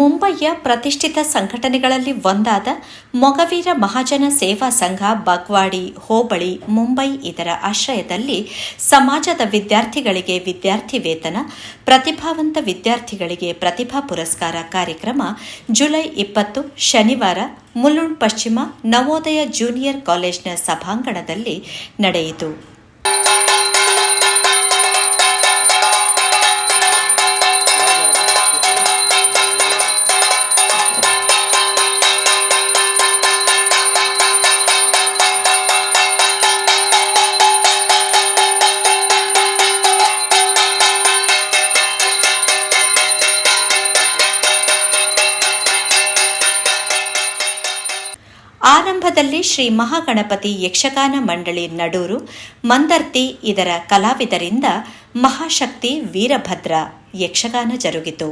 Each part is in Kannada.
ಮುಂಬಯಿಯ ಪ್ರತಿಷ್ಠಿತ ಸಂಘಟನೆಗಳಲ್ಲಿ ಒಂದಾದ ಮೊಗವೀರ ಮಹಾಜನ ಸೇವಾ ಸಂಘ ಬಗ್ವಾಡಿ ಹೋಬಳಿ ಮುಂಬೈ ಇದರ ಆಶ್ರಯದಲ್ಲಿ ಸಮಾಜದ ವಿದ್ಯಾರ್ಥಿಗಳಿಗೆ ವಿದ್ಯಾರ್ಥಿ ವೇತನ ಪ್ರತಿಭಾವಂತ ವಿದ್ಯಾರ್ಥಿಗಳಿಗೆ ಪ್ರತಿಭಾ ಪುರಸ್ಕಾರ ಕಾರ್ಯಕ್ರಮ ಜುಲೈ ಇಪ್ಪತ್ತು ಶನಿವಾರ ಮುಲುಂಡ್ ಪಶ್ಚಿಮ ನವೋದಯ ಜೂನಿಯರ್ ಕಾಲೇಜ್ನ ಸಭಾಂಗಣದಲ್ಲಿ ನಡೆಯಿತು. ಪ್ರಾರಂಭದಲ್ಲಿ ಶ್ರೀ ಮಹಾಗಣಪತಿ ಯಕ್ಷಗಾನ ಮಂಡಳಿ ನಡೂರು ಮಂದರ್ತಿ ಇದರ ಕಲಾವಿದರಿಂದ ಮಹಾಶಕ್ತಿ ವೀರಭದ್ರ ಯಕ್ಷಗಾನ ಜರುಗಿತು.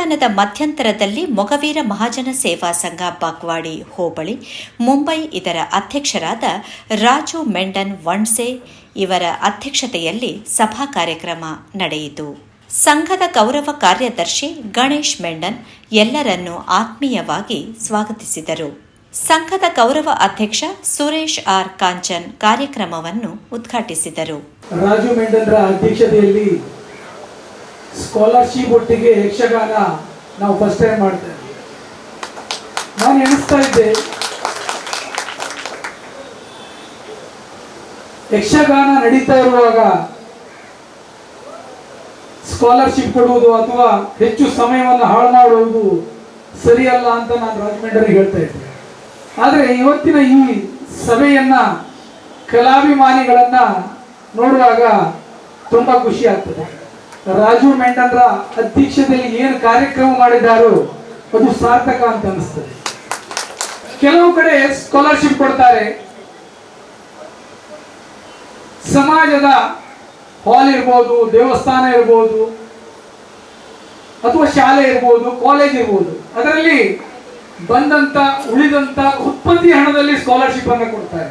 ಶತಮಾನದ ಮಧ್ಯಂತರದಲ್ಲಿ ಮೊಗವೀರ ಮಹಾಜನ ಸೇವಾ ಸಂಘ ಬಾಗ್ವಾಡಿ ಹೋಬಳಿ, ಮುಂಬೈ ಇದರ ಅಧ್ಯಕ್ಷರಾದ ರಾಜು ಮೆಂಡನ್ ವಣ್ಸೆ ಇವರ ಅಧ್ಯಕ್ಷತೆಯಲ್ಲಿ ಸಭಾ ಕಾರ್ಯಕ್ರಮ ನಡೆಯಿತು. ಸಂಘದ ಗೌರವ ಕಾರ್ಯದರ್ಶಿ ಗಣೇಶ್ ಮೆಂಡನ್ ಎಲ್ಲರನ್ನೂ ಆತ್ಮೀಯವಾಗಿ ಸ್ವಾಗತಿಸಿದರು. ಸಂಘದ ಗೌರವ ಅಧ್ಯಕ್ಷ ಸುರೇಶ್ ಆರ್ ಕಾಂಚನ್ ಕಾರ್ಯಕ್ರಮವನ್ನು ಉದ್ಘಾಟಿಸಿದರು. ರಾಜು ಮೆಂಡನ್ರ ಅಧ್ಯಕ್ಷತೆಯಲ್ಲಿ ಸ್ಕಾಲರ್ಶಿಪ್ ಒಟ್ಟಿಗೆ ಯಕ್ಷಗಾನ ನಾವು ಫಸ್ಟ್ ಟೈಮ್ ಮಾಡ್ತಾ ಇದ್ದೀವಿ. ನಾನು ಎಣಿಸ್ತಾ ಇದ್ದೆ, ಯಕ್ಷಗಾನ ನಡೀತಾ ಇರುವಾಗ ಸ್ಕಾಲರ್ಶಿಪ್ ಕೊಡುವುದು ಅಥವಾ ಹೆಚ್ಚು ಸಮಯವನ್ನು ಹಾಳು ಮಾಡುವುದು ಸರಿಯಲ್ಲ ಅಂತ ನಾನು ರಾಜಮಂಡ್ರಿಗೆ ಹೇಳ್ತಾ ಇದ್ದೆ. ಆದರೆ ಇವತ್ತಿನ ಈ ಸಭೆಯನ್ನ ಕಲಾಭಿಮಾನಿಗಳನ್ನ ನೋಡುವಾಗ ತುಂಬಾ ಖುಷಿ ಆಗ್ತದೆ. ರಾಜು ಮೆಂಡನ್ರ ಅಧ್ಯಕ್ಷತೆಯಲ್ಲಿ ಏನು ಕಾರ್ಯಕ್ರಮ ಮಾಡಿದ್ದಾರೋ ಅದು ಸಾರ್ಥಕ ಅಂತ ಅನಿಸ್ತದೆ ಕೆಲವು ಕಡೆ ಸ್ಕಾಲರ್ಶಿಪ್ ಕೊಡ್ತಾರೆ. ಸಮಾಜದ ಹಾಲ್ ಇರ್ಬೋದು, ದೇವಸ್ಥಾನ ಇರ್ಬೋದು, ಅಥವಾ ಶಾಲೆ ಇರ್ಬೋದು ಕಾಲೇಜ್ ಇರ್ಬೋದು, ಅದರಲ್ಲಿ ಬಂದಂತ, ಉಳಿದಂತ ಉತ್ಪತ್ತಿ ಹಣದಲ್ಲಿ ಸ್ಕಾಲರ್ಶಿಪ್ ಅನ್ನು ಕೊಡ್ತಾರೆ.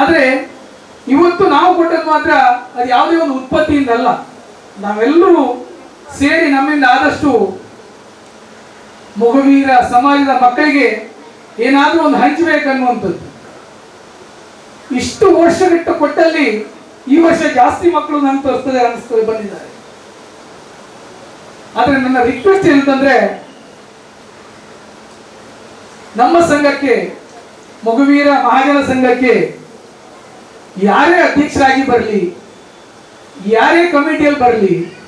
ಆದ್ರೆ ಇವತ್ತು ನಾವು ಕೊಟ್ಟದ್ದು ಮಾತ್ರ ಅದು ಯಾವುದೇ ಒಂದು ಉತ್ಪತ್ತಿಯಿಂದ ಅಲ್ಲ ನಾವೆಲ್ಲರೂ ಸೇರಿ ನಮ್ಮಿಂದ ಆದಷ್ಟು ಮೊಗವೀರ ಸಮಾಜದ ಮಕ್ಕಳಿಗೆ ಏನಾದರೂ ಒಂದು ಹಂಚಬೇಕನ್ನುವಂಥದ್ದು. ಇಷ್ಟು ವರ್ಷಗಟ್ಟು ಕೊಟ್ಟಲ್ಲಿ ಈ ವರ್ಷ ಜಾಸ್ತಿ ಮಕ್ಕಳು ನನ್ನ ತೋರಿಸ್ತದೆ ಅನಿಸ್ತದೆ ಬಂದಿದ್ದಾರೆ. ಆದರೆ ನನ್ನ ರಿಕ್ವೆಸ್ಟ್ ಏನಂತಂದ್ರೆ, ನಮ್ಮ ಸಂಘಕ್ಕೆ, ಮಗುವೀರ ಮಹಾಜನ ಸಂಘಕ್ಕೆ ಯಾರೇ ಅಧ್ಯಕ್ಷರಾಗಿ ಬರಲಿ ಯಾರೇ ಕಮಿಟಿಯಲ್ಲಿ ಬರಲಿ,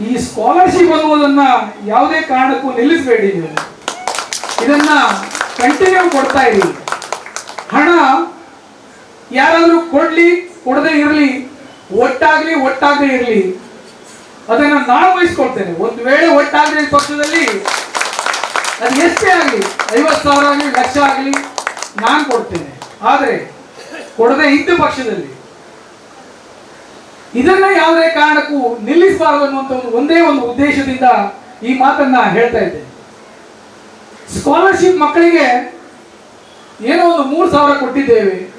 ಈ ಸ್ಕಾಲರ್ಶಿಪ್ ಅನ್ನುವುದನ್ನ ಯಾವುದೇ ಕಾರಣಕ್ಕೂ ನಿಲ್ಲಿಸಬೇಡಿ ನೀವು. ಇದನ್ನ ಕಂಟಿನ್ಯೂ ಕೊಡ್ತಾ ಇರಿ. ಹಣ ಯಾರಾದರೂ ಕೊಡ್ಲಿ, ಕೊಡದೇ ಇರಲಿ, ಒಟ್ಟಾಗ್ಲಿ, ಒಟ್ಟಾಗದೇ ಇರಲಿ, ಅದನ್ನ ನಾನು ವಹಿಸ್ಕೊಳ್ತೇನೆ ಒಂದು ವೇಳೆ ಒಟ್ಟಾಗದೆ ಪಕ್ಷದಲ್ಲಿ, ಅದು ಎಷ್ಟೇ ಆಗಲಿ, ಐವತ್ತು ಸಾವಿರ ಆಗಲಿ, ಲಕ್ಷ ಆಗಲಿ, ನಾನು ಕೊಡ್ತೇನೆ. ಆದರೆ, ಕೊಡದೆ ಇದ್ದ ಪಕ್ಷದಲ್ಲಿ ಇದನ್ನ ಯಾವುದೇ ಕಾರಣಕ್ಕೂ ನಿಲ್ಲಿಸಬಾರದು ಅನ್ನುವಂಥ ಒಂದು ಒಂದೇ ಒಂದು ಉದ್ದೇಶದಿಂದ ಈ ಮಾತನ್ನ ಹೇಳ್ತಾ ಇದ್ದೇನೆ. ಸ್ಕಾಲರ್ಶಿಪ್ ಮಕ್ಕಳಿಗೆ ಏನೋ ಒಂದು ಮೂರು ಸಾವಿರ ಕೊಟ್ಟಿದ್ದೇವೆ.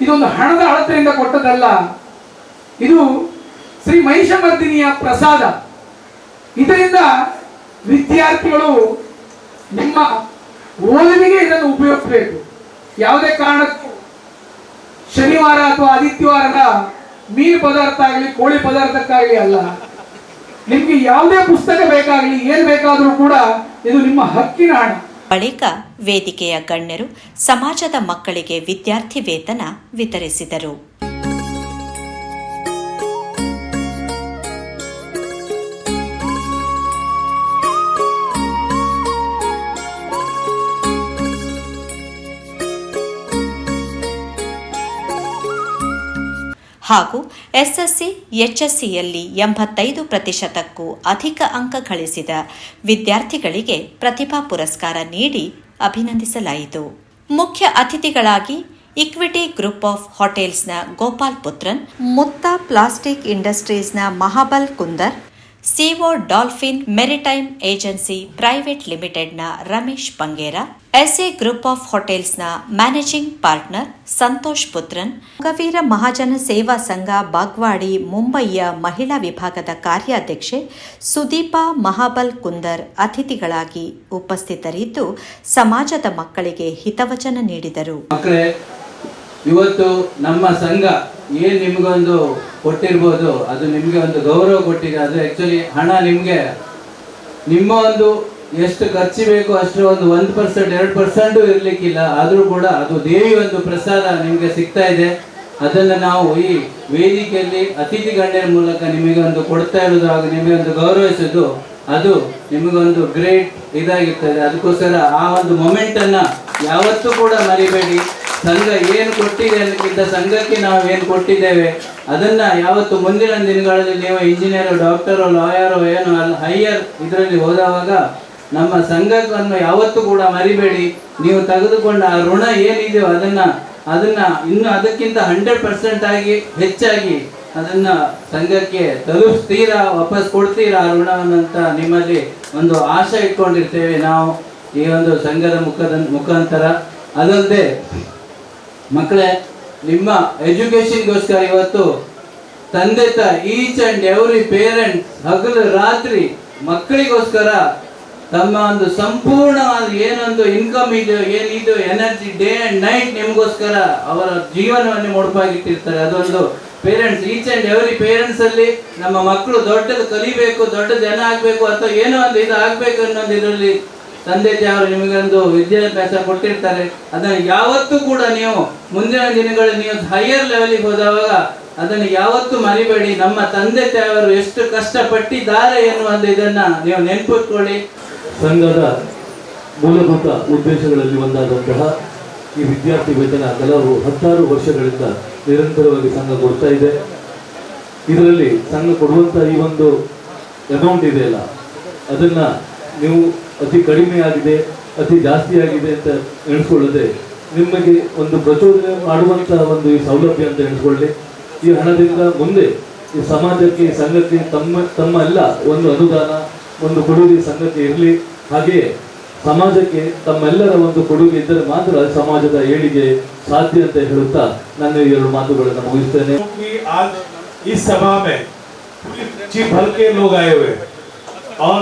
ಇದೊಂದು ಹಣದ ಅಳತೆಯಿಂದ ಕೊಟ್ಟದಲ್ಲ ಇದು ಶ್ರೀ ಮಹಿಷಮರ್ದಿನಿಯ ಪ್ರಸಾದ. ಇದರಿಂದ ವಿದ್ಯಾರ್ಥಿಗಳು ನಿಮ್ಮ ಓದುವಿಗೆ ಇದನ್ನು ಉಪಯೋಗಿಸಬೇಕು. ಯಾವುದೇ ಕಾರಣಕ್ಕೂ ಶನಿವಾರ ಅಥವಾ ಆದಿತ್ಯವಾರದ ಮೀನು ಪದಾರ್ಥ ಆಗಲಿ, ಕೋಳಿ ಪದಾರ್ಥಕ್ಕಾಗಲಿ ಅಲ್ಲ. ನಿಮ್ಗೆ ಯಾವುದೇ ಪುಸ್ತಕ ಬೇಕಾಗಲಿ, ಏನ್ ಬೇಕಾದರೂ ಕೂಡ ಇದು ನಿಮ್ಮ ಹಕ್ಕಿನ ಹಣ. ಬಳಿಕ ವೇದಿಕೆಯ ಗಣ್ಯರು ಸಮಾಜದ ಮಕ್ಕಳಿಗೆ ವಿದ್ಯಾರ್ಥಿ ವೇತನ ವಿತರಿಸಿದರು. ಹಾಗೂ ಎಸ್ಎಸ್ಸಿ, ಎಚ್ಎಸ್ಸಿಯಲ್ಲಿ ಎಂಬತ್ತೈದು ಪ್ರತಿಶತಕ್ಕೂ ಅಧಿಕ ಅಂಕ ಗಳಿಸಿದ ವಿದ್ಯಾರ್ಥಿಗಳಿಗೆ ಪ್ರತಿಭಾ ಪುರಸ್ಕಾರ ನೀಡಿ ಅಭಿನಂದಿಸಲಾಯಿತು. ಮುಖ್ಯ ಅತಿಥಿಗಳಾಗಿ ಇಕ್ವಿಟಿ ಗ್ರೂಪ್ ಆಫ್ ಹೋಟೆಲ್ಸ್ನ ಗೋಪಾಲ್ ಪುತ್ರನ್ ಮುತ್ತ plastic ಇಂಡಸ್ಟ್ರೀಸ್ನ Mahabal Kundar CO dolphin maritime agency private ಲಿಮಿಟೆಡ್ನ Ramesh Pangera SA group of ಹೋಟೆಲ್ಸ್ನ managing partner Santosh Puthran Kaveera Mahajana Seva Sangha ಬಾಗ್ವಾಡಿ ಮುಂಬಯಿಯ ಮಹಿಳಾ ವಿಭಾಗದ ಕಾರ್ಯಾಧ್ಯಕ್ಷೆ ಸುದೀಪಾ ಮಹಾಬಲ್ ಕುಂದರ್ ಅತಿಥಿಗಳಾಗಿ ಉಪಸ್ಥಿತರಿದ್ದು, ಸಮಾಜದ ಮಕ್ಕಳಿಗೆ ಹಿತವಚನ ನೀಡಿದರು. ಇವತ್ತು ನಮ್ಮ ಸಂಘ ಏನು ನಿಮಗೊಂದು ಕೊಟ್ಟಿರ್ಬೋದು, ಅದು ನಿಮಗೆ ಒಂದು ಗೌರವ ಕೊಟ್ಟಿದೆ. ಅದು ಆ್ಯಕ್ಚುಲಿ ಹಣ ನಿಮಗೆ ನಿಮ್ಮ ಒಂದು ಎಷ್ಟು ಖರ್ಚು ಬೇಕು ಅಷ್ಟು ಒಂದು ಒಂದು ಪರ್ಸೆಂಟ್ ಎರಡು ಪರ್ಸೆಂಟು ಇರಲಿಕ್ಕಿಲ್ಲ. ಆದರೂ ಕೂಡ ಅದು ದೇವಿ ಒಂದು ಪ್ರಸಾದ ನಿಮಗೆ ಸಿಗ್ತಾ ಇದೆ. ಅದನ್ನು ನಾವು ಈ ವೇದಿಕೆಯಲ್ಲಿ ಅತಿಥಿ ಗಣ್ಯರ ಮೂಲಕ ನಿಮಗೆ ಒಂದು ಕೊಡ್ತಾ ಇರೋದು ಹಾಗೂ ನಿಮಗೆ ಒಂದು ಗೌರವಿಸೋದು ಅದು ನಿಮಗೊಂದು ಗ್ರೇಟ್ ಇದಾಗಿರ್ತದೆ. ಅದಕ್ಕೋಸ್ಕರ ಆ ಒಂದು ಮೊಮೆಂಟನ್ನು ಯಾವತ್ತೂ ಕೂಡ ಮರಿಬೇಡಿ. ಸಂಘ ಏನು ಕೊಟ್ಟಿದೆ ಅದಕ್ಕಿಂತ ಸಂಘಕ್ಕೆ ನಾವು ಏನು ಕೊಟ್ಟಿದ್ದೇವೆ? ಅದನ್ನ ಯಾವತ್ತು ಮುಂದಿನ ದಿನಗಳಲ್ಲಿ ನೀವು ಇಂಜಿನಿಯರು ಡಾಕ್ಟರು ಲಾಯರು ಏನು ಹೈಯರ್ ಇದರಲ್ಲಿ ಹೋದವಾಗ ನಮ್ಮ ಸಂಘವನ್ನು ಯಾವತ್ತೂ ಕೂಡ ಮರಿಬೇಡಿ. ನೀವು ತೆಗೆದುಕೊಂಡ ಆ ಋಣ ಏನಿದೆಯೋ ಅದನ್ನ ಅದನ್ನ ಇನ್ನು ಅದಕ್ಕಿಂತ ಹಂಡ್ರೆಡ್ ಪರ್ಸೆಂಟ್ ಆಗಿ ಹೆಚ್ಚಾಗಿ ಅದನ್ನ ಸಂಘಕ್ಕೆ ತಲುಪಿಸ್ತೀರಾ, ವಾಪಸ್ ಕೊಡ್ತೀರಾ ಆ ಋಣವನ್ನು ಅಂತ ನಿಮ್ಮಲ್ಲಿ ಒಂದು ಆಶೆ ಇಟ್ಕೊಂಡಿರ್ತೇವೆ ನಾವು ಈ ಒಂದು ಸಂಘದ ಮುಖದ ಮುಖಾಂತರ. ಅದಲ್ಲದೆ ಮಕ್ಕಳೇ, ನಿಮ್ಮ ಎಜುಕೇಶನ್ಗೋಸ್ಕರ ಇವತ್ತು ತಂದೆ ತಾಯಿ ಈಚ್ ಅಂಡ್ ಎವ್ರಿ ಪೇರೆಂಟ್ ಹಗಲು ರಾತ್ರಿ ಮಕ್ಕಳಿಗೋಸ್ಕರ ತಮ್ಮ ಒಂದು ಸಂಪೂರ್ಣವಾದ ಏನೊಂದು ಇನ್ಕಮ್ ಇದೆಯೋ ಏನಿದು ಎನರ್ಜಿ ಡೇ ಅಂಡ್ ನೈಟ್ ನಿಮಗೋಸ್ಕರ ಅವರ ಜೀವನವನ್ನು ಮುಡುಪಾಗಿಟ್ಟಿರ್ತಾರೆ. ಅದೊಂದು parents each and every parents ಅಲ್ಲಿ ನಮ್ಮ ಮಕ್ಕಳು ದೊಡ್ಡದು ಕಲಿಬೇಕು, ದೊಡ್ಡ ಜನ ಆಗ್ಬೇಕು ಅಥವಾ ಏನೋ ಒಂದು ಇದು ಆಗ್ಬೇಕು ಅನ್ನೋದು ಇದರಲ್ಲಿ ತಂದೆ ತಾಯಿಯವರು ನಿಮಗೊಂದು ವಿದ್ಯಾಭ್ಯಾಸ ಕೊಟ್ಟಿರ್ತಾರೆ. ಅದನ್ನು ಯಾವತ್ತೂ ಕೂಡ ನೀವು ಮುಂದಿನ ದಿನಗಳಲ್ಲಿ ನೀವು ಹೈಯರ್ ಲೆವೆಲಿಗೆ ಹೋದಾಗ ಅದನ್ನು ಯಾವತ್ತೂ ಮರಿಬೇಡಿ. ನಮ್ಮ ತಂದೆ ತಾಯಿಯವರು ಎಷ್ಟು ಕಷ್ಟಪಟ್ಟಿದ್ದಾರೆ ಎನ್ನುವಂತ ಇದನ್ನ ನೀವು ನೆನಪಿಟ್ಕೊಳ್ಳಿ. ಸಂಘದ ಮೂಲಭೂತ ಉದ್ದೇಶಗಳಲ್ಲಿ ಒಂದಾದಂತಹ ಈ ವಿದ್ಯಾರ್ಥಿ ವೇತನ ಕೆಲವು ಹತ್ತಾರು ವರ್ಷಗಳಿಂದ ನಿರಂತರವಾಗಿ ಸಂಘ ಕೊಡ್ತಾ ಇದೆ. ಇದರಲ್ಲಿ ಸಂಘ ಕೊಡುವಂಥ ಈ ಒಂದು ಅಮೌಂಟ್ ಇದೆಯಲ್ಲ, ಅದನ್ನ ನೀವು ಅತಿ ಕಡಿಮೆ ಆಗಿದೆ ಅತಿ ಜಾಸ್ತಿ ಆಗಿದೆ ಅಂತ ಎಣಿಸ್ಕೊಳ್ಳದೆ ನಿಮಗೆ ಒಂದು ಪ್ರಚೋದನೆ ಮಾಡುವಂತ ಒಂದು ಈ ಸೌಲಭ್ಯ ಅಂತ ಎಣಿಸ್ಕೊಳ್ಳಿ ಈ ಹಣದಿಂದ ಮುಂದೆ ಈ ಸಮಾಜಕ್ಕೆ ಈ ಸಂಘಕ್ಕೆ ತಮ್ಮ ತಮ್ಮ ಎಲ್ಲ ಒಂದು ಅನುದಾನ ಒಂದು ಕೊಡುಗೆ ಸಂಘಕ್ಕೆ ಇರಲಿ ಹಾಗೆಯೇ ಸಮಾಜಕ್ಕೆ ತಮ್ಮೆಲ್ಲರ ಒಂದು ಕೊಡುಗೆ ಇದ್ದರೆ ಮಾತ್ರ ಸಮಾಜದ ಏಳಿಗೆ ಸಾಧ್ಯ ಅಂತ ಹೇಳುತ್ತಾ ನನ್ನ ಈ ಎರಡು ಮಾತುಗಳನ್ನು ಮುಗಿಸ್ತೇನೆ कि आज इस सभा में जी भर के लोग आए हुए हैं और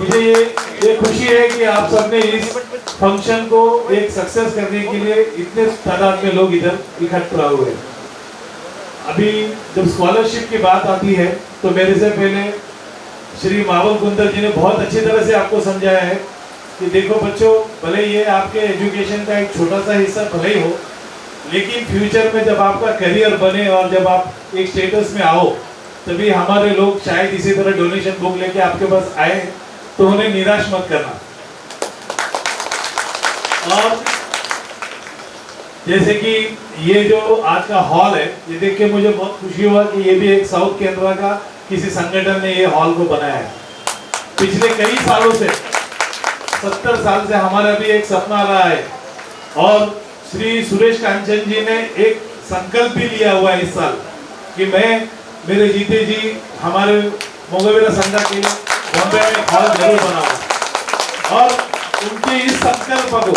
मुझे ये ये खुशी है कि आप सबने इस फ़ंक्शन को एक सक्सेस करने के लिए इतने तादाद में लोग इधर इकट्ठा हुए अभी जब स्कॉलरशिप की बात आती है तो मेरे से पहले श्री मावल कुंदर जी ने बहुत अच्छी तरह से आपको समझाया है कि देखो बच्चों, भले ये आपके एजुकेशन का एक छोटा सा हिस्सा भले ही हो, लेकिन फ्यूचर में जब आपका करियर बने और जब आप एक स्टेटस में आओ, तभी हमारे लोग शायद इसी तरह डोनेशन बुक लेके आपके पास आए तो उन्हें निराश मत करना। और जैसे कि ये जो आज का हॉल है, ये देख के मुझे बहुत खुशी हुआ कि ये भी एक साउथ केंद्र का किसी संगठन ने ये हॉल को बनाया है। पिछले कई सालों से, सत्तर साल से हमारा भी एक सपना रहा है। और श्री सुरेश कांचन जी ने एक संकल्प भी लिया हुआ है इस साल कि मैं, मेरे जीते जी, हमारे मोगवेरा संघा के लिए बॉम्बे में हॉल जरूर बनाऊंगा और उनके इस संकल्प को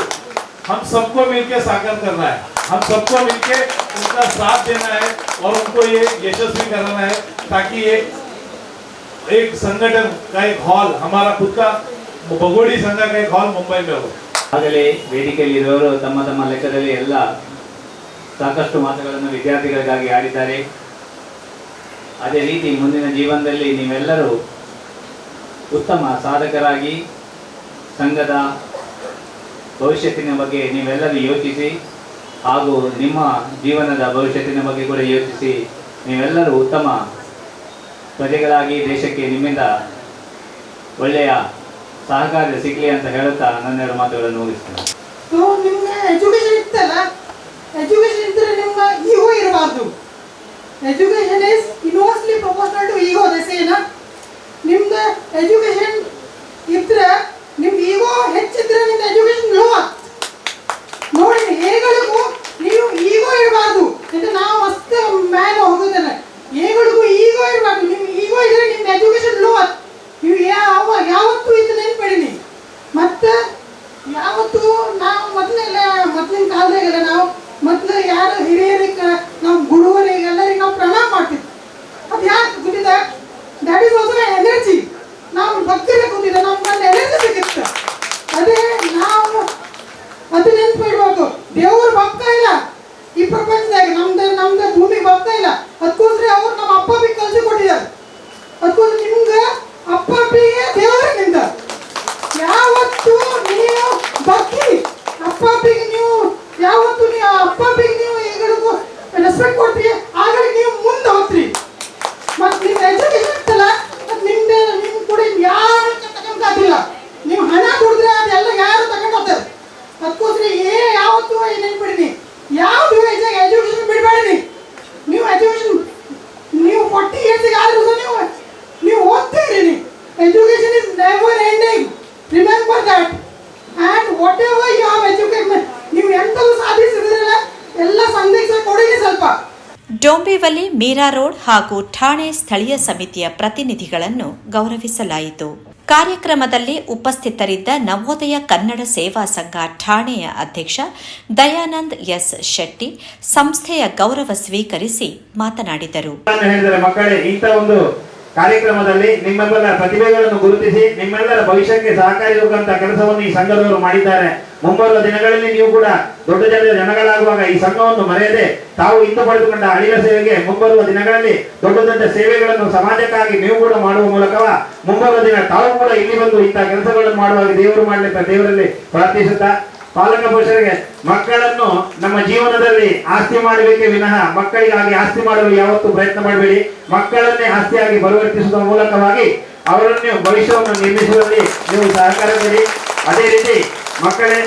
हम सबको मिलकर साकार करना है हम सबको मिलकर उनका साथ देना है और उनको ये यशस्वी कराना है ताकि एक एक संगठन का एक हॉल हमारा खुद का बगोड़ी संघ का एक हॉल मुंबई में हो ಆಗಲೇ ವೇದಿಕೆಯಲ್ಲಿ ಇರುವವರು ತಮ್ಮ ತಮ್ಮ ಲೆಕ್ಕದಲ್ಲಿ ಎಲ್ಲ ಸಾಕಷ್ಟು ಮಾತುಗಳನ್ನು ವಿದ್ಯಾರ್ಥಿಗಳಿಗಾಗಿ ಆಡಿದ್ದಾರೆ ಅದೇ ರೀತಿ ಮುಂದಿನ ಜೀವನದಲ್ಲಿ ನೀವೆಲ್ಲರೂ ಉತ್ತಮ ಸಾಧಕರಾಗಿ ಸಂಘದ ಭವಿಷ್ಯತ್ತಿನ ಬಗ್ಗೆ ನೀವೆಲ್ಲರೂ ಯೋಚಿಸಿ ಹಾಗೂ ನಿಮ್ಮ ಜೀವನದ ಭವಿಷ್ಯತ್ತಿನ ಬಗ್ಗೆ ಕೂಡ ಯೋಚಿಸಿ. ನೀವೆಲ್ಲರೂ ಉತ್ತಮ ಪ್ರಜೆಗಳಾಗಿ ದೇಶಕ್ಕೆ ನಿಮ್ಮಿಂದ ಒಳ್ಳೆಯ ಸಹಕಾರ ಸಿಗಲಿ ಅಂತ ಹೇಳುತ್ತಾ ನನ್ನೆರಡು ಮಾತುಗಳನ್ನು ಮುಗಿಸ್ತೇನೆ. Education is inversely to ego ದಸೇನ? ನಿಮ್ದು ಎಜುಕೇಶನ್ ಇದ್ರೆ ನಿಮ್ಗೆ ಈಗೋ ಹೆಚ್ಚಿದ್ರೆ ನಿಮ್ದು ಎಜುಕೇಶನ್ ಲೋ ನೋಡಿ ಏಗಳಿಗೂ ನೀವು ಈಗೋ ಇರಬಾರ್ದು. ಇದು ನಾವು ಮಸ್ತ್ ಮ್ಯಾನ್ ಹೋಗುತ್ತೇನೆ. ಏಗಳಿಗೂ ಈಗೋ ಇರಬಾರ್ದು. ನಿಮ್ಗೆ ಈಗೋ ಇದ್ರೆ ನಿಮ್ಮ ಎಜುಕೇಶನ್ ಲೋ ನೀವು ಯಾವ, ಯಾವತ್ತೂ ಇದು ನೆನ್ಪಿಡೀನಿ ಮತ್ತೆ ಯಾವತ್ತೂ ನಾವು ಮೊದಲೆಲ್ಲ, ಮೊದಲಿನ ಕಾಲದಾಗೆಲ್ಲ ನಾವು ಮೊದಲು ಯಾರು ಹಿರಿಯರಿಗೆ, ನಾವು ಗುರುವರಿಗೆ ಎಲ್ಲರಿಗೆ ನಾವು ಪ್ರಣಾಮ ಮಾಡ್ತಿದ್ವಿ. ಅದು ಯಾಕೆ ಗೊತ್ತಿದೆ ದ್ಯಾಟ್ ಈಸ್ ಆಲ್ಸೋ ಎನರ್ಜಿ ನಾವು ಭಕ್ತಿನ ಕೂತಿದ್ದೆ ನಮ್ಗೆ ಒಂದು ಎನರ್ಜಿ ಸಿಗುತ್ತೆ. ಅದೇ ನಾವು ಅದು ನೆನ್ಪಿಡ್ಬೇಕು ದೇವ್ರು ಭಕ್ತ ಇಲ್ಲ. ಈ ಪ್ರಪಂಚದಾಗ ನಮ್ದು ನಮ್ದು ಭೂಮಿ ಭಕ್ತ ಇಲ್ಲ. ಅದಕ್ಕೋಸ್ಕರ ಅವ್ರು ನಮ್ಮ ಅಪ್ಪ ಬಿ ಕಲ್ಸಿ ಕೊಟ್ಟಿದ್ದಾರೆ. ಅದಕ್ಕೋಸ್ಕರ ನಿಮ್ಗೆ ಅಪ್ಪ ಅಪ್ಪಿಗೆ ದೇವರೇ ನಿಂತ. ಯಾವತ್ತು ನೀವು ಭಕ್ತಿ. ಅಪ್ಪ ಅಪ್ಪಿಗೆ ನೀವು, ಯಾವತ್ತು ನೀವು ಅಪ್ಪ ಅಪ್ಪಿಗೆ ನೀವು ಈಗಳಿಗೂ ರೆಸ್ಪೆಕ್ಟ್ ಕೊಡ್ತೀರಿ ಆಗಲಿಗೆ ನೀವು ಮುಂದೆ ಹೋಗ್ತೀರಿ ಮತ್ತು ನಿಮ್ಮ ಎಜುಕೇಶನ್ ಇರ್ತಲ್ಲ ಅದು ನಿಮ್ದೆ ನಿಮ್ಮ ಕೂಡ ಯಾರು ತಗೊಂಡಿಲ್ಲ ನೀವು ಹಣ ದುಡಿದ್ರೆ ಅದೆಲ್ಲ ಯಾರು ತಗೊಂಡು ಹೋಗ್ತಾರೆ ಅದಕ್ಕೋಸ್ಕರ ಏ ಯಾವತ್ತು ನೆನ್ಪಿಡಿನಿ ಯಾವ್ದು ಏಜಾಗ ಎಜುಕೇಶನ್ ಬಿಡಬೇಡಿ ನೀವು ಎಜುಕೇಶನ್ ನೀವು ಫಾರ್ಟಿ ಇಯರ್ಸಿಗೆ ಆದ್ರೂ ಸಹ ನೀವು ನೀವು ಓದ್ತೀರಿ education is never ending remember that and what ever you have education ನೀವು ಎಂಥದ್ದು ಸಾಧಿಸಿದ್ರಲ್ಲ ಎಲ್ಲ ಸಂದೇಶ ಕೊಡಿರಿ ಸ್ವಲ್ಪ ಡೋಂಬಿವಲಿ ಮೀರಾ ರೋಡ್ ಹಾಗೂ ಠಾಣೆ ಸ್ಥಳೀಯ ಸಮಿತಿಯ ಪ್ರತಿನಿಧಿಗಳನ್ನು ಗೌರವಿಸಲಾಯಿತು. ಕಾರ್ಯಕ್ರಮದಲ್ಲಿ ಉಪಸ್ಥಿತರಿದ್ದ ನವೋದಯ ಕನ್ನಡ ಸೇವಾ ಸಂಘ ಠಾಣೆಯ ಅಧ್ಯಕ್ಷ ದಯಾನಂದ್ ಎಸ್ ಶೆಟ್ಟಿ ಸಂಸ್ಥೆಯ ಗೌರವ ಸ್ವೀಕರಿಸಿ ಮಾತನಾಡಿದರು. ಕಾರ್ಯಕ್ರಮದಲ್ಲಿ ನಿಮ್ಮೆಲ್ಲರ ಪ್ರತಿಭೆಗಳನ್ನು ಗುರುತಿಸಿ, ನಿಮ್ಮೆಲ್ಲರ ಭವಿಷ್ಯಕ್ಕೆ ಸಹಕಾರಿಯಾಗುವಂತಹ ಕೆಲಸವನ್ನು ಈ ಸಂಘದವರು ಮಾಡಿದ್ದಾರೆ. ಮುಂಬರುವ ದಿನಗಳಲ್ಲಿ ನೀವು ಕೂಡ ದೊಡ್ಡ ಜನರ ಜನಗಳಾಗುವಾಗ ಈ ಸಂಘವನ್ನು ಮರೆಯದೆ ತಾವು ಇಂದು ಪಡೆದುಕೊಂಡ ಅಳಿಯ ಸೇವೆಗೆ ಮುಂಬರುವ ದಿನಗಳಲ್ಲಿ ದೊಡ್ಡ ದೊಡ್ಡ ಸೇವೆಗಳನ್ನು ಸಮಾಜಕ್ಕಾಗಿ ನೀವು ಕೂಡ ಮಾಡುವ ಮೂಲಕ ಮುಂಬರುವ ದಿನ ತಾವು ಕೂಡ ಇಲ್ಲಿ ಬಂದು ಇಂತಹ ಕೆಲಸಗಳನ್ನು ಮಾಡುವಾಗ ದೇವರು ಮಾಡಲಿ ದೇವರಲ್ಲಿ ಪ್ರಾರ್ಥಿಸುತ್ತಾ ಪಾಲಕ ಪೋಷಕರಿಗೆ ಮಕ್ಕಳನ್ನು ನಮ್ಮ ಜೀವನದಲ್ಲಿ ಆಸ್ತಿ ಮಾಡಬೇಕೆ ವಿನಃ ಮಕ್ಕಳಿಗಾಗಿ ಆಸ್ತಿ ಮಾಡಲು ಯಾವತ್ತೂ ಪ್ರಯತ್ನ ಮಾಡಬೇಡಿ. ಮಕ್ಕಳನ್ನೇ ಆಸ್ತಿಯಾಗಿ ಪರಿವರ್ತಿಸುವ ಮೂಲಕವಾಗಿ ಅವರನ್ನು ಭವಿಷ್ಯವನ್ನು ನಿರ್ಮಿಸುವಲ್ಲಿ ನೀವು ಸಹಕಾರ ಅದೇ ರೀತಿ ಮಕ್ಕಳೇ,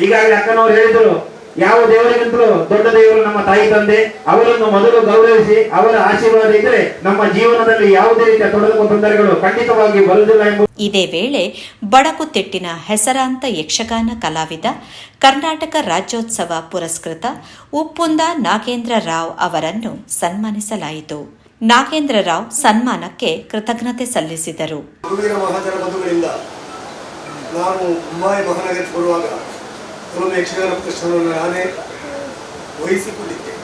ಈಗಾಗಲೇ ಅಕ್ಕನವರು ಹೇಳಿದರು ಯಾವ ದೇವರಿಗಿಂತಲೂ ದೊಡ್ಡ ದೇವರು ನಮ್ಮ ತಾಯಿ ತಂದೆ ಅವರನ್ನು ಮೊದಲು ಗೌರವಿಸಿ ಅವರ ಆಶೀರ್ವಾದ ಇದ್ದರೆ ನಮ್ಮ ಜೀವನದಲ್ಲಿ ಯಾವುದೇ ರೀತಿಯ ತೊಡಕು ತೊಂದರೆಗಳು ಖಂಡಿತವಾಗಿ ಬರುವುದಿಲ್ಲ ಎಂಬುದು ಇದೇ ವೇಳೆ ಬಡಗುತಿಟ್ಟಿನ ಹೆಸರಾಂತ ಯಕ್ಷಗಾನ ಕಲಾವಿದ ಕರ್ನಾಟಕ ರಾಜ್ಯೋತ್ಸವ ಪುರಸ್ಕೃತ ಉಪ್ಪುಂದ ನಾಗೇಂದ್ರ ರಾವ್ ಅವರನ್ನು ಸನ್ಮಾನಿಸಲಾಯಿತು. ನಾಗೇಂದ್ರ ರಾವ್ ಸನ್ಮಾನಕ್ಕೆ ಕೃತಜ್ಞತೆ ಸಲ್ಲಿಸಿದರು. ಗುರುವೀರ ಮಹಾಜನ ಬಂಧುಗಳಿಂದ ನಾನು ಮುಂಬೈ ಮಹಾನಗರಕ್ಕೆ ಬರುವಾಗ ಕೆಲವೊಂದು ಯಕ್ಷಗಾನ ಪ್ರದರ್ಶನವನ್ನು ನಾನೇ ವಹಿಸಿಕೊಂಡಿದ್ದೆ.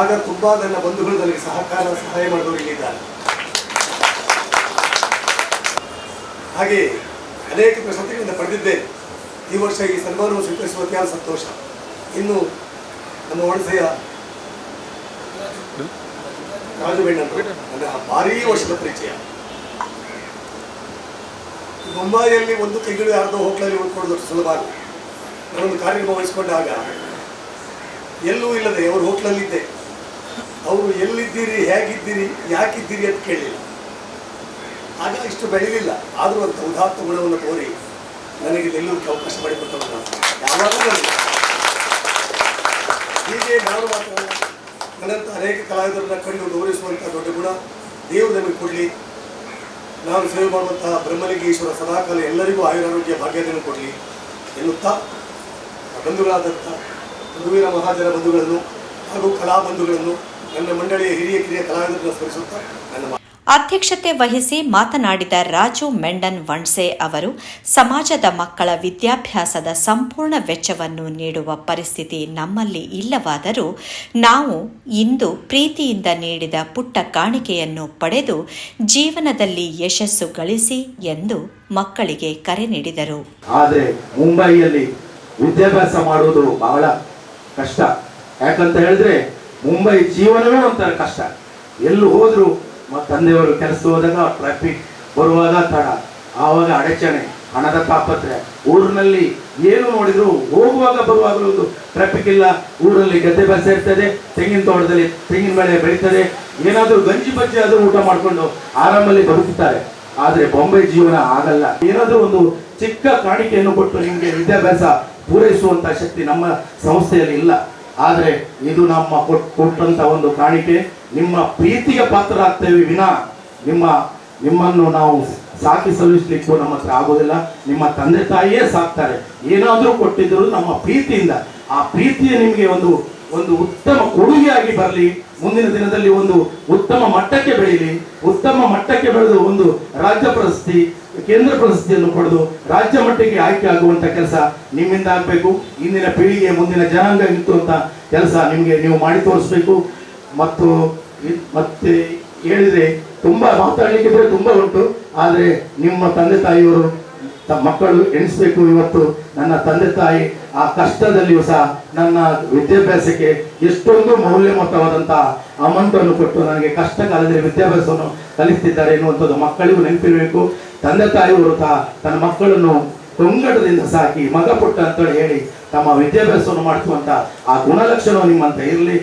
ಆಗ ತುಂಬ ನನ್ನ ಬಂಧುಗಳು ನನಗೆ ಸಹಕಾರ, ಸಹಾಯ ಮಾಡಿದವರು ಇಲ್ಲಿದ್ದಾರೆ. ಹಾಗೆ ಅನೇಕ ಪ್ರಶಸ್ತಿಗಳಿಂದ ಪಡೆದಿದ್ದೇನೆ ಈ ವರ್ಷ ಈ ಸನ್ಮಾನವನ್ನು ಸ್ವೀಕರಿಸುವ ಅತ್ಯಂತ ಸಂತೋಷ. ಇನ್ನು ನಮ್ಮ ಒಣಸೆಯ ರಾಜು ಬೆಣ್ಣಂತರು ನನ್ನ ಭಾರೀ ವರ್ಷದ ಪರಿಚಯ. ಮುಂಬೈಯಲ್ಲಿ ಒಂದು ತಿಂಗಳು ಯಾರ್ದೋ ಹೋಟ್ಲಲ್ಲಿ ಉಳ್ಕೊಳ್ಳೋದು ಸುಲಭ ಅಲ್ಲ ನಾನೊಂದು ಕಾರ್ಯಕ್ರಮ ವಹಿಸ್ಕೊಂಡಾಗ ಎಲ್ಲೂ ಇಲ್ಲದೆ ಅವರು ಹೋಟ್ಲಲ್ಲಿದ್ದೆ. ಅವರು ಎಲ್ಲಿದ್ದೀರಿ, ಹೇಗಿದ್ದೀರಿ, ಯಾಕಿದ್ದೀರಿ ಅಂತ ಕೇಳಿಲ್ಲ. ಆಗ ಇಷ್ಟು ಬೆಳೆಯಲಿಲ್ಲ ಆದರೂ ಅಂತ ಉದಾತ್ತ ಗುಣವನ್ನು ತೋರಿ ನನಗೆ ನಿಲ್ಲೋಕ್ಕೆ ಅವಕಾಶ ಮಾಡಿಕೊಟ್ಟವರು ನಾನು. ಯಾವಾಗಲೂ ಹೀಗೆ ನಾನು ಮಾತ್ರ ನನ್ನಂಥ ಅನೇಕ ಕಲಾವಿದರನ್ನ ಕಂಡು ಗೌರವಿಸುವಂಥ ದೊಡ್ಡ ಗುಣ ದೇವರು ನಮಗೆ ಕೊಡಲಿ. ನಾನು ಸೇವೆ ಮಾಡುವಂತಹ ಬ್ರಹ್ಮಲಿಂಗೇಶ್ವರ ಸದಾಕಾಲ ಎಲ್ಲರಿಗೂ ಆಯುರಾರೋಗ್ಯ ಭಾಗ್ಯತೆಯನ್ನು ಕೊಡಲಿ ಎನ್ನುತ್ತಾ ಬಂಧುಗಳಾದಂಥ ಗುರುವೀರ ಮಹಾಜನ ಬಂಧುಗಳನ್ನು ಹಾಗೂ ಕಲಾ ಬಂಧುಗಳನ್ನು ನನ್ನ ಮಂಡಳಿಯ ಹಿರಿಯ ಕಿರಿಯ ಕಲಾವಿದರನ್ನು ಸ್ಮರಿಸುತ್ತಾ ನನ್ನ ಅಧ್ಯಕ್ಷತೆ ವಹಿಸಿ ಮಾತನಾಡಿದ ರಾಜು ಮೆಂಡನ್ ವಣ್ಸೆ ಅವರು ಸಮಾಜದ ಮಕ್ಕಳ ವಿದ್ಯಾಭ್ಯಾಸದ ಸಂಪೂರ್ಣ ವೆಚ್ಚವನ್ನು ನೀಡುವ ಪರಿಸ್ಥಿತಿ ನಮ್ಮಲ್ಲಿ ಇಲ್ಲವಾದರೂ ನಾವು ಇಂದು ಪ್ರೀತಿಯಿಂದ ನೀಡಿದ ಪುಟ್ಟ ಕಾಣಿಕೆಯನ್ನು ಪಡೆದು ಜೀವನದಲ್ಲಿ ಯಶಸ್ಸು ಗಳಿಸಿ ಎಂದು ಮಕ್ಕಳಿಗೆ ಕರೆ ನೀಡಿದರು. ಆದರೆ ಮುಂಬೈಯಲ್ಲಿ ವಿದ್ಯಾಭ್ಯಾಸ ಮಾಡುವುದು ಬಹಳ ಕಷ್ಟ. ಯಾಕಂತ ಹೇಳಿದ್ರೆ ಮುಂಬೈ ಜೀವನವೇ ಒಂಥರ ಕಷ್ಟ. ಎಲ್ಲಿ ಹೋದ್ರು ಮತ್ತೆ ತಂದೆಯವರು ಕೆಲಸ ಹೋದಾಗ ಟ್ರಾಫಿಕ್ ಬರುವಾಗ ತಡ, ಆವಾಗ ಅಡಚಣೆ, ಹಣದ ತಾಪತ್ರೆ, ಊರಿನಲ್ಲಿ ಏನು ನೋಡಿದ್ರು ಹೋಗುವಾಗ ಬರುವಾಗಲೂ ಟ್ರಾಫಿಕ್ ಇಲ್ಲ, ಊರಲ್ಲಿ ಗದ್ದೆ ಬಸ ಇರ್ತದೆ, ತೆಂಗಿನ ತೋಟದಲ್ಲಿ ತೆಂಗಿನ ಬೆಳೆ ಬೆಳೀತದೆ, ಏನಾದರೂ ಗಂಜಿ ಬಜ್ಜಿ ಆದರೂ ಊಟ ಮಾಡಿಕೊಂಡು ಆರಾಮಲ್ಲಿ ಬದುಕುತ್ತಾರೆ ಆದರೆ ಬಾಂಬೆ ಜೀವನ ಆಗಲ್ಲ. ಏನಾದರೂ ಒಂದು ಚಿಕ್ಕ ಕಾಣಿಕೆಯನ್ನು ಕೊಟ್ಟು ನಿಮಗೆ ವಿದ್ಯಾಭ್ಯಾಸ ಪೂರೈಸುವಂತ ಶಕ್ತಿ ನಮ್ಮ ಸಂಸ್ಥೆಯಲ್ಲಿ ಇಲ್ಲ. ಆದರೆ ಇದು ನಮ್ಮ ಕೊಟ್- ಕೊಟ್ಟಂತ ಒಂದು ಕಾಣಿಕೆ. ನಿಮ್ಮ ಪ್ರೀತಿಗೆ ಪಾತ್ರರಾಗ್ತೇವೆ ವಿನ. ನಿಮ್ಮ, ನಿಮ್ಮನ್ನು ನಾವು ಸಾಕಿ ಸಲ್ಲಿಸ್ಲಿಕ್ಕೂ ನಮ್ಮ ಹತ್ರ ಆಗೋದಿಲ್ಲ. ನಿಮ್ಮ ತಂದೆ ತಾಯಿಯೇ ಸಾಕ್ತಾರೆ. ಏನಾದರೂ ಕೊಟ್ಟಿದ್ದರೂ ನಮ್ಮ ಪ್ರೀತಿಯಿಂದ. ಆ ಪ್ರೀತಿಯ ನಿಮಗೆ ಒಂದು ಒಂದು ಉತ್ತಮ ಕೊಡುಗೆಯಾಗಿ ಬರಲಿ. ಮುಂದಿನ ದಿನದಲ್ಲಿ ಒಂದು ಉತ್ತಮ ಮಟ್ಟಕ್ಕೆ ಬೆಳೀಲಿ. ಉತ್ತಮ ಮಟ್ಟಕ್ಕೆ ಬೆಳೆದು ಒಂದು ರಾಜ್ಯ ಪ್ರಶಸ್ತಿ. ಕೇಂದ್ರ ಪ್ರಶಸ್ತಿಯನ್ನು ಪಡೆದು ರಾಜ್ಯ ಮಟ್ಟಿಗೆ ಆಯ್ಕೆ ಆಗುವಂತ ಕೆಲಸ ನಿಮ್ಮಿಂದ ಆಗಬೇಕು. ಇಂದಿನ ಪೀಳಿಗೆ ಮುಂದಿನ ಜನಾಂಗ ನಿಂತುವಂತ ಕೆಲಸ ನಿಮಗೆ ನೀವು ಮಾಡಿ ತೋರಿಸ್ಬೇಕು. ಮತ್ತು ಮತ್ತೆ ಹೇಳಿದ್ರೆ ತುಂಬಾ ಮಾತಾಡಲಿಕ್ಕೆ ತುಂಬಾ ಉಂಟು. ಆದರೆ ನಿಮ್ಮ ತಂದೆ ತಾಯಿಯವರು ಮಕ್ಕಳು ಎಣಿಸ್ಬೇಕು ಇವತ್ತು ನನ್ನ ತಂದೆ ತಾಯಿ. ಆ ಕಷ್ಟದಲ್ಲಿಯೂ ಸಹ ನನ್ನ ವಿದ್ಯಾಭ್ಯಾಸಕ್ಕೆ ಎಷ್ಟೊಂದು ಮೌಲ್ಯಮತವಾದಂತಹ ಅಮೌಂಟನ್ನು ಕೊಟ್ಟು ನನಗೆ ಕಷ್ಟ ಕಾಲದಲ್ಲಿ ವಿದ್ಯಾಭ್ಯಾಸವನ್ನು ಕಲಿಸ್ತಿದ್ದಾರೆ ಎನ್ನುವಂಥದ್ದು ಮಕ್ಕಳಿಗೂ ನೆನಪಿರಬೇಕು. ತಂದೆ ತಾಯಿಯವರು ಸಹ ತನ್ನ ಮಕ್ಕಳನ್ನು ಕೊಂಗಡದಿಂದ ಸಾಕಿ ಮಗ ಪುಟ್ಟ ಅಂತೇಳಿ ಹೇಳಿ ತಮ್ಮ ವಿದ್ಯಾಭ್ಯಾಸವನ್ನು ಮಾಡಿಸುವಂತ ಆ ಗುಣಲಕ್ಷಣ ನಿಮ್ಮಂತ ಇರಲಿ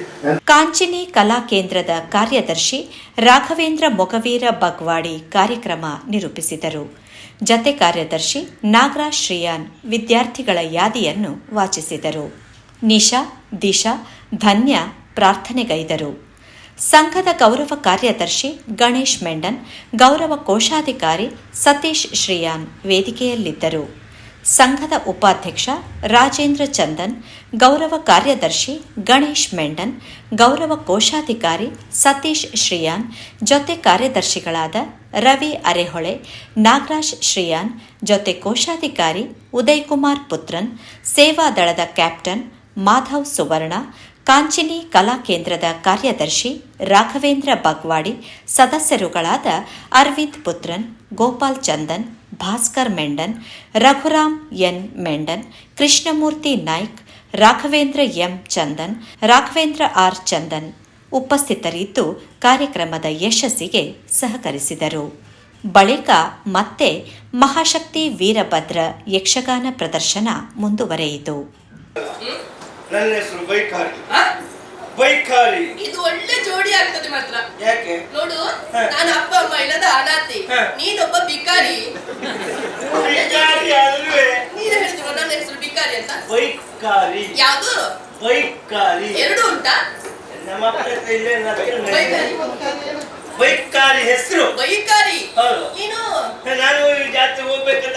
ಕಾಂಚಿನಿ ಕಲಾ ಕೇಂದ್ರದ ಕಾರ್ಯದರ್ಶಿ ರಾಘವೇಂದ್ರ ಮೊಗವೀರ ಬಗ್ವಾಡಿ ಕಾರ್ಯಕ್ರಮ ನಿರೂಪಿಸಿದರು. ಜತೆ ಕಾರ್ಯದರ್ಶಿ ನಾಗರಾಜ್ ಶ್ರೀಯಾನ್ ವಿದ್ಯಾರ್ಥಿಗಳ ಯಾದಿಯನ್ನು ವಾಚಿಸಿದರು. ನಿಶಾ, ದಿಶಾ, ಧನ್ಯ ಪ್ರಾರ್ಥನೆಗೈದರು. ಸಂಘದ ಗೌರವ ಕಾರ್ಯದರ್ಶಿ ಗಣೇಶ್ ಮೆಂಡನ್, ಗೌರವ ಕೋಶಾಧಿಕಾರಿ ಸತೀಶ್ ಶ್ರೀಯಾನ್ ವೇದಿಕೆಯಲ್ಲಿದ್ದರು. ಸಂಘದ ಉಪಾಧ್ಯಕ್ಷ ರಾಜೇಂದ್ರ ಚಂದನ್, ಗೌರವ ಕಾರ್ಯದರ್ಶಿ ಗಣೇಶ್ ಮೆಂಡನ್, ಗೌರವ ಕೋಶಾಧಿಕಾರಿ ಸತೀಶ್ ಶ್ರೀಯಾನ್, ಜೊತೆ ಕಾರ್ಯದರ್ಶಿಗಳಾದ ರವಿ ಅರೆಹೊಳೆ, ನಾಗರಾಜ್ ಶ್ರೀಯಾನ್, ಜೊತೆ ಕೋಶಾಧಿಕಾರಿ ಉದಯ್ ಕುಮಾರ್ ಪುತ್ರನ್ ಸೇವಾದಳದ ಕ್ಯಾಪ್ಟನ್ ಮಾಧವ್ ಸುವರ್ಣ ಕಾಂಚಿನಿ ಕಲಾ ಕೇಂದ್ರದ ಕಾರ್ಯದರ್ಶಿ Raghavendra Bagwadi, ಸದಸ್ಯರುಗಳಾದ Aravind Puthran, Gopal Chandan, Bhaskar Mendon, Raghuram N Mendon, Krishnamurthy Naik, Raghavendra M Chandan, Raghavendra R Chandan. ಉಪಸ್ಥಿತರಿದ್ದು ಕಾರ್ಯಕ್ರಮದ ಯಶಸ್ಸಿಗೆ ಸಹಕರಿಸಿದರು. ಬಳಿಕ ಮತ್ತೆ ಮಹಾಶಕ್ತಿ ವೀರಭದ್ರ ಯಕ್ಷಗಾನ ಪ್ರದರ್ಶನ ಮುಂದುವರೆಯಿತು. ನನ್ನ ಹೆಸರು ಬೈಕಾರಿ? ಬೈಕಾರಿ ಇದು ಒಳ್ಳೆ ಜೋಡಿ ಆಗ್ತದೆ ಮಾತ್ರ. ಯಾಕೆ? ನೋಡು ನಾನು ಅಪ್ಪ ಅಮ್ಮ ಇಲ್ಲದ ಅನಾಥಿ. ನೀನೊಬ್ಬ ಬಿಕಾರಿ. ಬಿಕಾರಿ ಅಲ್ವೇ ನೀನು ಹೇಳಿದ್ರು ನನ್ನ ಹೆಸರು ಬಿಕಾರಿ ಅಂತ? ಬೈಕಾರಿ ಯಾವುದು? ಬೈಕಾರಿ ಎರಡು ಉಂಟಾ? ಬೈಕಾರಿ ಹೆಸರು. ಬೈಕಾರಿ ಹೌದು. ನೀನು? ಜಾತ್ರೆ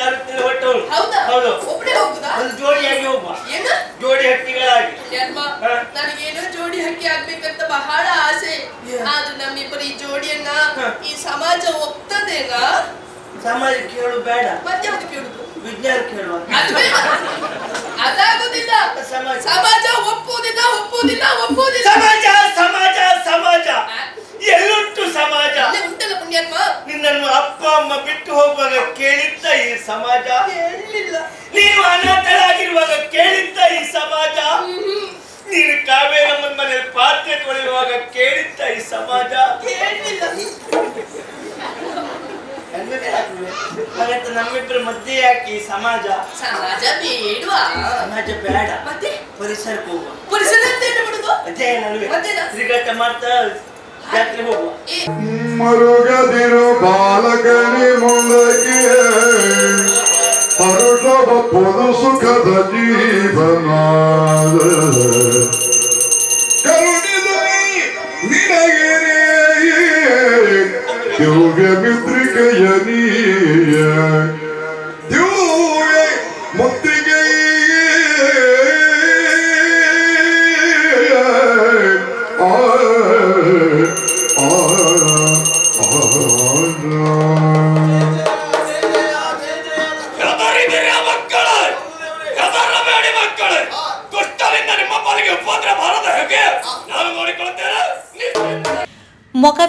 ಅನ್ಕೊಂಡು ಹೊಟ್ಟವನು ಹೌದಾ ಹೌದು ಒಬ್ಬನೇ ಹೋಗುದಾ ಒಂದು ಜೋಡಿಯಾಗಿ ಹೋಗುವ ಏನು ಜೋಡಿ ಹಟ್ಟಿಗಳಾಗಿ ಜನ್ಮ ಹ. ನನಗೇನೋ ಜೋಡಿ ಹಕ್ಕಿ ಆಗ್ಬೇಕಂತ ಬಹಳ ಆಸೆ ಆದ್ರೆ ನಮ್ಮಿಬ್ಬರು ಈ ಜೋಡಿಯನ್ನ ಹ. ಈ ಸಮಾಜ ಒಪ್ತದೇನಾ ಸಮಾಜ ಕೇಳು ಬೇಡ ಮತ್ತೆ ಯಾವ್ದು ಕೇಳುದು ವಿಜ್ಞಾನ ಕೇಳುವ ಅದು ಬೇಡ. ಅದಾಗುದಿಲ್ಲ ಸಮಾಜ ಸಮಾಜ ಒಪ್ಪುವುದಿಲ್ಲ ಒಪ್ಪುವುದಿಲ್ಲ ಒಪ್ಪುವುದಿಲ್ಲ ಸಮಾಜ ಸಮಾಜ ಸಮಾಜ ಎಲ್ಲುಂಟು ಸಮಾಜ ಅಲ್ಲೇ ಉಂಟಲ್ಲ ಪುಣ್ಯಾತ್ಮ ನಿನ್ನನ್ನು ಅಪ್ಪ ಅಮ್ಮ ಬಿಟ್ಟು ಹೋಗುವಾಗ ಕೇಳಿದ್ದ ಈ ಸಮಾಜ ಕೇಳಲಿಲ್ಲ ನೀನು ಅನಾಥಳಾಗಿರುವಾಗ ಕೇಳಿದ್ದ ಈ ಸಮಾಜ ನೀನು ಕಾವೇರಮ್ಮನ ಮನೆಯಲ್ಲಿ ಪಾತ್ರೆ ತೊಳೆಯುವಾಗ ಕೇಳಿದ್ದ ಈ ಸಮಾಜ ಕೇಳಲಿಲ್ಲ ಹಾಗಂತ ನಮ್ಮಿಬ್ಬರ ಮಧ್ಯೆ ಯಾಕೆ ಸಮಾಜ. ಸಮಾಜ ಬೇಡವಾ? ಸಮಾಜ ಬೇಡ. ಮತ್ತೆ? ಪರಿಸರಕ್ಕೆ ಹೋಗುವ. ಪರಿಸರ ಅಂತ ಏನು ಮಾಡುದು? ನಾನು ಮತ್ತೇನ? ತಿರುಗಾಟ ಮಾಡ್ತಾ ಜಾತ್ರೆ ಹೋಗುವ. ಮರುಗದಿರು ಬಾಲಕರಿ ಮುಂದಕ್ಕೆ. ಹರುಷವಪ್ಪುದು ಸುಖದ ಜೀವನ.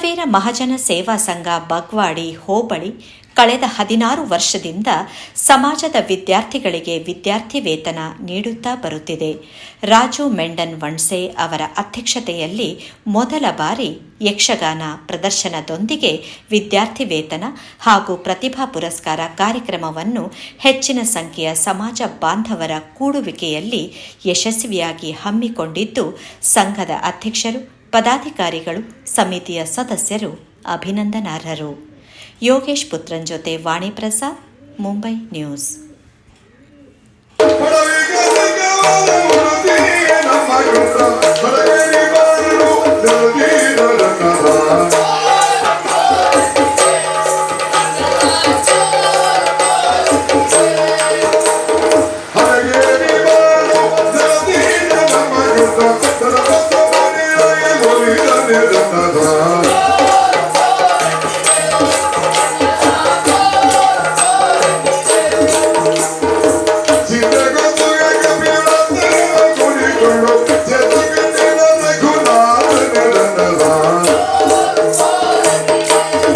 ಮೊಗವೀರ ಮಹಾಜನ ಸೇವಾ ಸಂಘ ಬಗ್ವಾಡಿ ಹೋಬಳಿ ಕಳೆದ ಹದಿನಾರು ವರ್ಷದಿಂದ ಸಮಾಜದ ವಿದ್ಯಾರ್ಥಿಗಳಿಗೆ ವಿದ್ಯಾರ್ಥಿ ವೇತನ ನೀಡುತ್ತಾ ಬರುತ್ತಿದೆ. ರಾಜು ಮೆಂಡನ್ ವಣ್ಸೆ ಅವರ ಅಧ್ಯಕ್ಷತೆಯಲ್ಲಿ ಮೊದಲ ಬಾರಿ ಯಕ್ಷಗಾನ ಪ್ರದರ್ಶನದೊಂದಿಗೆ ವಿದ್ಯಾರ್ಥಿ ವೇತನ ಹಾಗೂ ಪ್ರತಿಭಾ ಪುರಸ್ಕಾರ ಕಾರ್ಯಕ್ರಮವನ್ನು ಹೆಚ್ಚಿನ ಸಂಖ್ಯೆಯ ಸಮಾಜ ಬಾಂಧವರ ಕೂಡುವಿಕೆಯಲ್ಲಿ ಯಶಸ್ವಿಯಾಗಿ ಹಮ್ಮಿಕೊಂಡಿದ್ದು, ಸಂಘದ ಅಧ್ಯಕ್ಷರು ಪದಾಧಿಕಾರಿಗಳು ಸಮಿತಿಯ ಸದಸ್ಯರು ಅಭಿನಂದನಾರ್ಹರು. ಯೋಗೇಶ್ ಪುತ್ರನ್ ಜೊತೆ Vani Prasad Mumbai news. do the